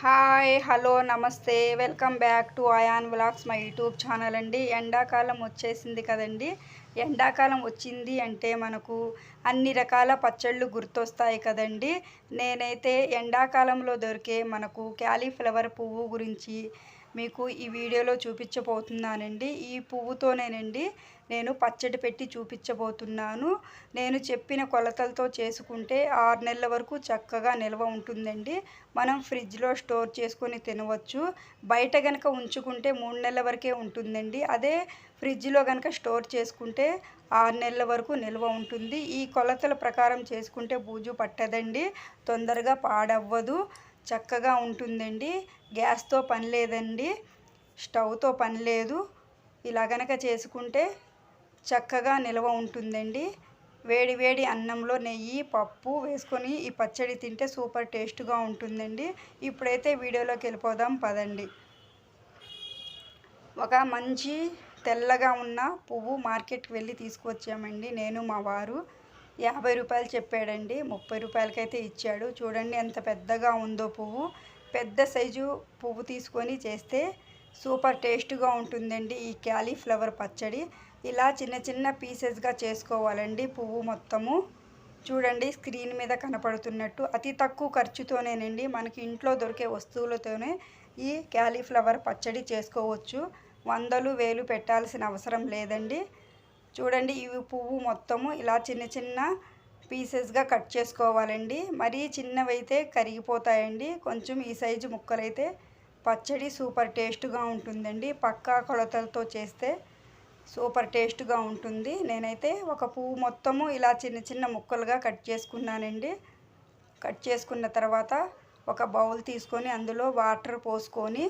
Hi hello నమస్తే. Welcome back to Ayaan vlogs my YouTube channel అండి. ఎండాకాలం వచ్చేసింది కదండి. ఎండాకాలం వచ్చింది అంటే మనకు అన్ని రకాల పచ్చళ్ళు గుర్తొస్తాయి కదండి. నేనైతే ఎండాకాలంలో దొరికే మనకు క్యాలీఫ్లవర్ పువ్వు గురించి మీకు ఈ వీడియోలో చూపించబోతున్నానండి. ఈ పువ్వుతోనేనండి నేను పచ్చడి పెట్టి చూపించబోతున్నాను. నేను చెప్పిన కొలతలతో చేసుకుంటే ఆరు నెలల వరకు చక్కగా నిల్వ ఉంటుందండి. మనం ఫ్రిడ్జ్లో స్టోర్ చేసుకొని తినవచ్చు. బయట కనుక ఉంచుకుంటే మూడు నెలల వరకే ఉంటుందండి. అదే ఫ్రిడ్జ్లో కనుక స్టోర్ చేసుకుంటే ఆరు నెలల వరకు నిల్వ ఉంటుంది. ఈ కొలతల ప్రకారం చేసుకుంటే బూజు పట్టదండి. తొందరగా పాడవ్వదు. చక్కగా ఉంటుందండి. గ్యాస్తో పని లేదండి స్టవ్తో పని లేదు. ఇలా గనక చేసుకుంటే చక్కగా నిల్వ ఉంటుందండి. వేడి వేడి అన్నంలో నెయ్యి పప్పు వేసుకొని ఈ పచ్చడి తింటే సూపర్ టేస్ట్గా ఉంటుందండి. ఇప్పుడైతే వీడియోలోకి వెళ్ళిపోదాం పదండి. ఒక మంచి తెల్లగా ఉన్న పువ్వు మార్కెట్కి వెళ్ళి తీసుకువచ్చామండి. నేను మా వారు. యాభై రూపాయలు చెప్పాడండి. ముప్పై రూపాయలకైతే ఇచ్చాడు. చూడండి ఎంత పెద్దగా ఉందో పువ్వు. పెద్ద సైజు పువ్వు తీసుకొని చేస్తే సూపర్ టేస్ట్గా ఉంటుందండి ఈ క్యాలీఫ్లవర్ పచ్చడి. ఇలా చిన్న చిన్న పీసెస్గా చేసుకోవాలండి పువ్వు మొత్తము. చూడండి స్క్రీన్ మీద కనపడుతున్నట్టు అతి తక్కువ ఖర్చుతోనేనండి మనకి ఇంట్లో దొరికే వస్తువులతోనే ఈ క్యాలీఫ్లవర్ పచ్చడి చేసుకోవచ్చు. వందలు వేలు పెట్టాల్సిన అవసరం లేదండి. చూడండి ఇవి పువ్వు మొత్తము ఇలా చిన్న చిన్న పీసెస్గా కట్ చేసుకోవాలండి. మరీ చిన్నవైతే కరిగిపోతాయండి. కొంచెం ఈ సైజు ముక్కలైతే పచ్చడి సూపర్ టేస్ట్గా ఉంటుందండి. పక్కా కొలతలతో చేస్తే సూపర్ టేస్ట్గా ఉంటుంది. నేనైతే ఒక పువ్వు మొత్తము ఇలా చిన్న చిన్న ముక్కలుగా కట్ చేసుకున్నానండి. కట్ చేసుకున్న తర్వాత ఒక బౌల్ తీసుకొని అందులో వాటర్ పోసుకొని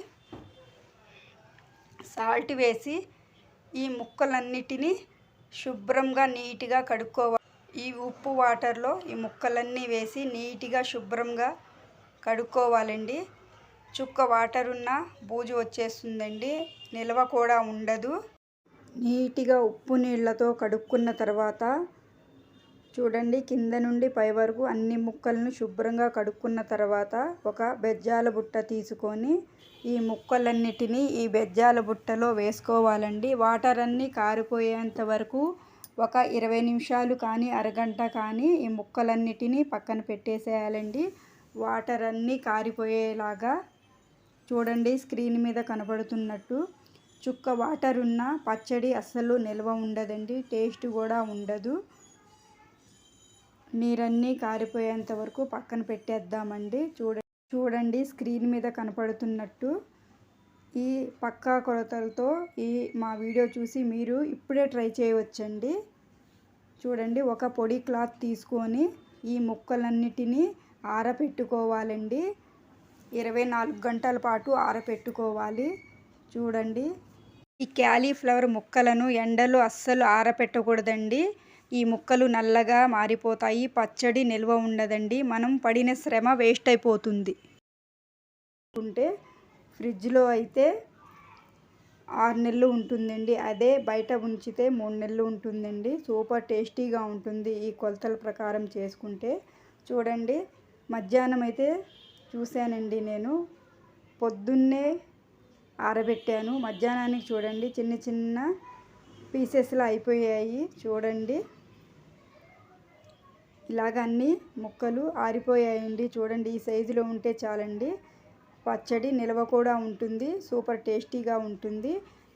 సాల్ట్ వేసి ఈ ముక్కలన్నిటినీ శుభ్రంగా నీట్గా కడుక్కోవాలి. ఈ ఉప్పు వాటర్లో ఈ ముక్కలన్నీ వేసి నీట్గా శుభ్రంగా కడుక్కోవాలండి. చుక్క వాటర్ ఉన్న బూజు వచ్చేస్తుందండి. నిల్వ కూడా ఉండదు. నీట్గా ఉప్పు నీళ్ళతో కడుక్కున్న తర్వాత చూడండి కింద నుండి పై వరకు అన్ని ముక్కలను శుభ్రంగా కడుక్కున్న తర్వాత ఒక బెజ్జాల బుట్ట తీసుకొని ఈ ముక్కలన్నిటినీ ఈ బెజ్జాల బుట్టలో వేసుకోవాలండి. వాటర్ అన్నీ కారిపోయేంత వరకు ఒక ఇరవై నిమిషాలు కానీ అరగంట కానీ ఈ ముక్కలన్నిటినీ పక్కన పెట్టేసేయాలండి. వాటర్ అన్నీ కారిపోయేలాగా చూడండి స్క్రీన్ మీద కనబడుతున్నట్టు. చుక్క వాటర్ ఉన్న పచ్చడి అస్సలు నిల్వ ఉండదండి టేస్ట్ కూడా ఉండదు. నీరన్నీ కారిపోయేంత వరకు పక్కన పెట్టేద్దామండి. చూడ చూడండి స్క్రీన్ మీద కనపడుతున్నట్టు. ఈ పక్కా కొలతలతో ఈ మా వీడియో చూసి మీరు ఇప్పుడే ట్రై చేయవచ్చండి. చూడండి ఒక పొడి క్లాత్ తీసుకొని ఈ ముక్కలన్నిటినీ ఆరపెట్టుకోవాలండి. ఇరవై నాలుగు గంటల పాటు ఆరపెట్టుకోవాలి. చూడండి ఈ క్యాలీఫ్లవర్ ముక్కలను ఎండలో అస్సలు ఆరపెట్టకూడదండి. ఈ ముక్కలు నల్లగా మారిపోతాయి పచ్చడి నిల్వ ఉండదండి. మనం పడిన శ్రమ వేస్ట్ అయిపోతుంది. ఉంటే ఫ్రిడ్జ్లో అయితే ఆరు నెలలు ఉంటుందండి. అదే బయట ఉంచితే మూడు నెలలు ఉంటుందండి. సూపర్ టేస్టీగా ఉంటుంది ఈ కొలతల ప్రకారం చేసుకుంటే. చూడండి మధ్యాహ్నం అయితే చూశానండి నేను. పొద్దున్నే ఆరబెట్టాను. మధ్యాహ్నానికి చూడండి చిన్న చిన్న పీసెస్లో అయిపోయాయి. చూడండి. ఇలాగ అన్ని ముక్కలు ఆరిపోయాయండి. చూడండి ఈ సైజులో ఉంటే చాలండి. పచ్చడి నిల్వ కూడా ఉంటుంది సూపర్ టేస్టీగా ఉంటుంది.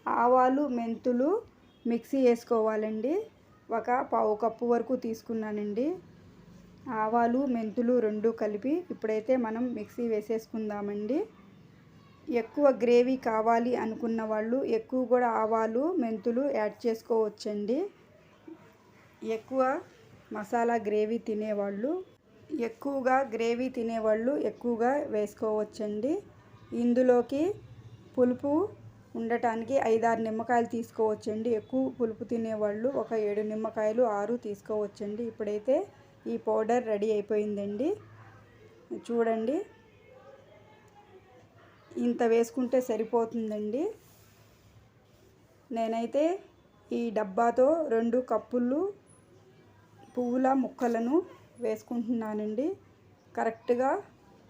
ఆవాలు మెంతులు మిక్సీ వేసుకోవాలండి. ఒక పావు కప్పు వరకు తీసుకున్నానండి. ఆవాలు మెంతులు రెండు కలిపి ఇప్పుడైతే మనం మిక్సీ వేసేసుకుందామండి. ఎక్కువ గ్రేవీ కావాలి అనుకున్న వాళ్ళు ఎక్కువ కూడా ఆవాలు మెంతులు యాడ్ చేసుకోవచ్చండి. ఎక్కువ మసాలా గ్రేవీ తినేవాళ్ళు ఎక్కువగా గ్రేవీ తినేవాళ్ళు ఎక్కువగా వేసుకోవచ్చండి. ఇందులోకి పులుపు ఉండటానికి ఐదారు నిమ్మకాయలు తీసుకోవచ్చండి. ఎక్కువ పులుపు తినేవాళ్ళు ఒక ఏడు నిమ్మకాయలు ఆరు తీసుకోవచ్చండి. ఇప్పుడైతే ఈ పౌడర్ రెడీ అయిపోయిందండి. చూడండి. ఇంత వేసుకుంటే సరిపోతుందండి. నేనైతే ఈ డబ్బాతో రెండు కప్పులు పువ్వుల ముక్కలను వేసుకుంటున్నానండి. కరెక్ట్గా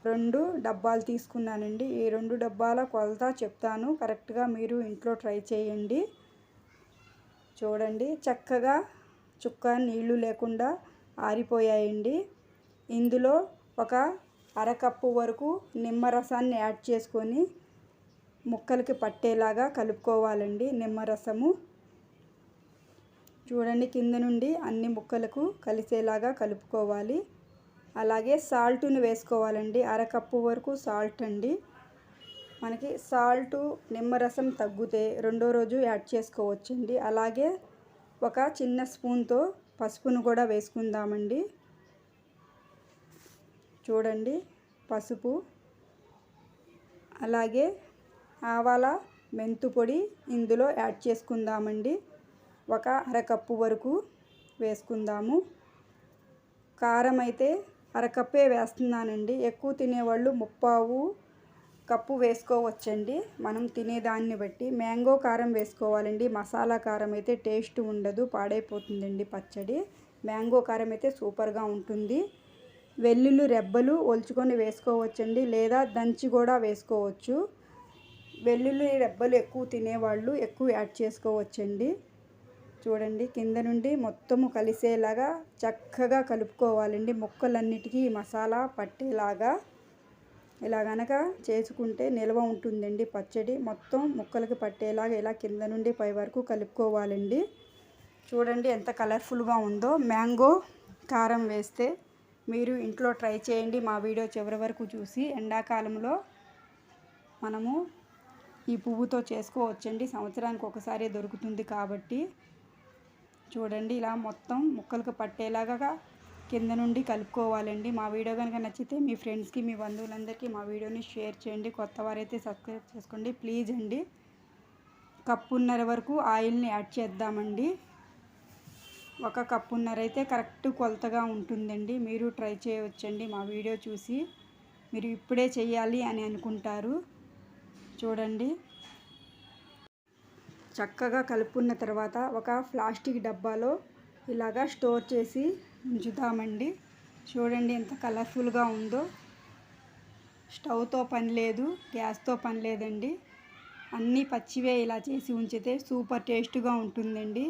రెండు డబ్బాలు తీసుకున్నానండి. ఈ రెండు డబ్బాల కొలత చెప్తాను. కరెక్ట్గా మీరు ఇంట్లో ట్రై చేయండి. చూడండి. చక్కగా చుక్క నీళ్ళు లేకుండా ఆరిపోయాయండి. ఇందులో ఒక అరకప్పు వరకు నిమ్మరసాన్ని యాడ్ చేసుకొని ముక్కలకి పట్టేలాగా కలుపుకోవాలండి నిమ్మరసము. చూడండి కింద నుండి అన్ని ముక్కలకు కలిసేలాగా కలుపుకోవాలి. అలాగే సాల్ట్ను వేసుకోవాలండి. అరకప్పు వరకు సాల్ట్ అండి. మనకి సాల్టు నిమ్మరసం తగ్గితే రెండో రోజు యాడ్ చేసుకోవచ్చండి. అలాగే ఒక చిన్న స్పూన్తో పసుపును కూడా వేసుకుందామండి. చూడండి పసుపు. అలాగే ఆవాల మెంతు పొడి ఇందులో యాడ్ చేసుకుందామండి. ఒక అరకప్పు వరకు వేసుకుందాము. కారం అయితే అరకప్పే వేస్తున్నానండి. ఎక్కువ తినేవాళ్ళు ముప్పావు కప్పు వేసుకోవచ్చండి. మనం తినేదాన్ని బట్టి మ్యాంగో కారం వేసుకోవాలండి. మసాలా కారం అయితే టేస్ట్ ఉండదు పాడైపోతుందండి పచ్చడి. మ్యాంగో కారం అయితే సూపర్గా ఉంటుంది. వెల్లుల్లి రెబ్బలు ఒలుచుకొని వేసుకోవచ్చండి. లేదా దంచి కూడా వేసుకోవచ్చు. వెల్లుల్లి రెబ్బలు ఎక్కువ తినేవాళ్ళు ఎక్కువ యాడ్ చేసుకోవచ్చండి. చూడండి కింద నుండి మొత్తము కలిసేలాగా చక్కగా కలుపుకోవాలండి. ముక్కలన్నిటికీ మసాలా పట్టేలాగా ఇలా గనక చేసుకుంటే నిల్వ ఉంటుందండి పచ్చడి. మొత్తం ముక్కలకి పట్టేలాగా ఇలా కింద నుండి పై వరకు కలుపుకోవాలండి. చూడండి ఎంత కలర్ఫుల్గా ఉందో. మ్యాంగో కారం వేస్తే మీరు ఇంట్లో ట్రై చేయండి. మా వీడియో చివరి వరకు చూసి ఎండాకాలంలో మనము ఈ పువ్వుతో చేసుకోవచ్చండి. సంవత్సరానికి ఒకసారి దొరుకుతుంది కాబట్టి చూడండి ఇలా మొత్తం ముక్కలకు పట్టేలాగా కింద నుండి కలుపుకోవాలండి. మా వీడియో కనుక నచ్చితే మీ ఫ్రెండ్స్కి మీ బంధువులందరికీ మా వీడియోని షేర్ చేయండి. కొత్త వారైతే సబ్స్క్రైబ్ చేసుకోండి. ప్లీజ్ అండి కప్పున్నర వరకు ఆయిల్ని యాడ్ చేద్దామండి. ఒక కప్పున్నర అయితే కరెక్ట్ కొలతగా ఉంటుందండి. మీరు ట్రై చేయవచ్చండి మా వీడియో చూసి. మీరు ఇప్పుడే చేయాలి అని అనుకుంటారు. చూడండి. చక్కగా కలుపుకున్న తర్వాత ఒక ప్లాస్టిక్ డబ్బాలో ఇలాగా స్టోర్ చేసి ఉంచుతామండి. చూడండి ఎంత కలర్ఫుల్గా ఉందో. స్టవ్తో పని లేదు గ్యాస్తో పని లేదండి. అన్నీ పచ్చివే ఇలా చేసి ఉంచితే సూపర్ టేస్ట్గా ఉంటుందండి.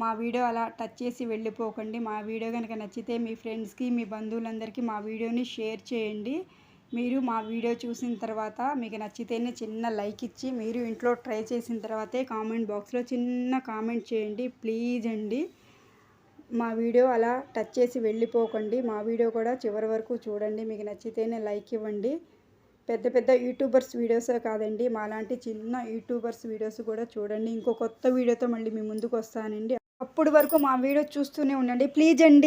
మా వీడియో అలా టచ్ చేసి వెళ్ళిపోకండి. మా వీడియో కనుక నచ్చితే మీ ఫ్రెండ్స్కి మీ బంధువులందరికీ మా వీడియోని షేర్ చేయండి. మీరు మా వీడియో చూసిన తర్వాత మీకు నచ్చితేనే చిన్న లైక్ ఇచ్చి మీరు ఇంట్లో ట్రై చేసిన తర్వాతే కామెంట్ బాక్స్లో చిన్న కామెంట్ చేయండి. ప్లీజ్ అండి. మా వీడియో అలా టచ్ చేసి వెళ్ళిపోకండి. మా వీడియో కూడా చివరి వరకు చూడండి. మీకు నచ్చితేనే లైక్ ఇవ్వండి. పెద్ద పెద్ద యూట్యూబర్స్ వీడియోసే కాదండి. మాలాంటి చిన్న యూట్యూబర్స్ వీడియోస్ కూడా చూడండి. ఇంకో కొత్త వీడియోతో మళ్ళీ మీ ముందుకు వస్తానండి. అప్పటి వరకు మా వీడియో చూస్తూనే ఉండండి. ప్లీజ్ అండి.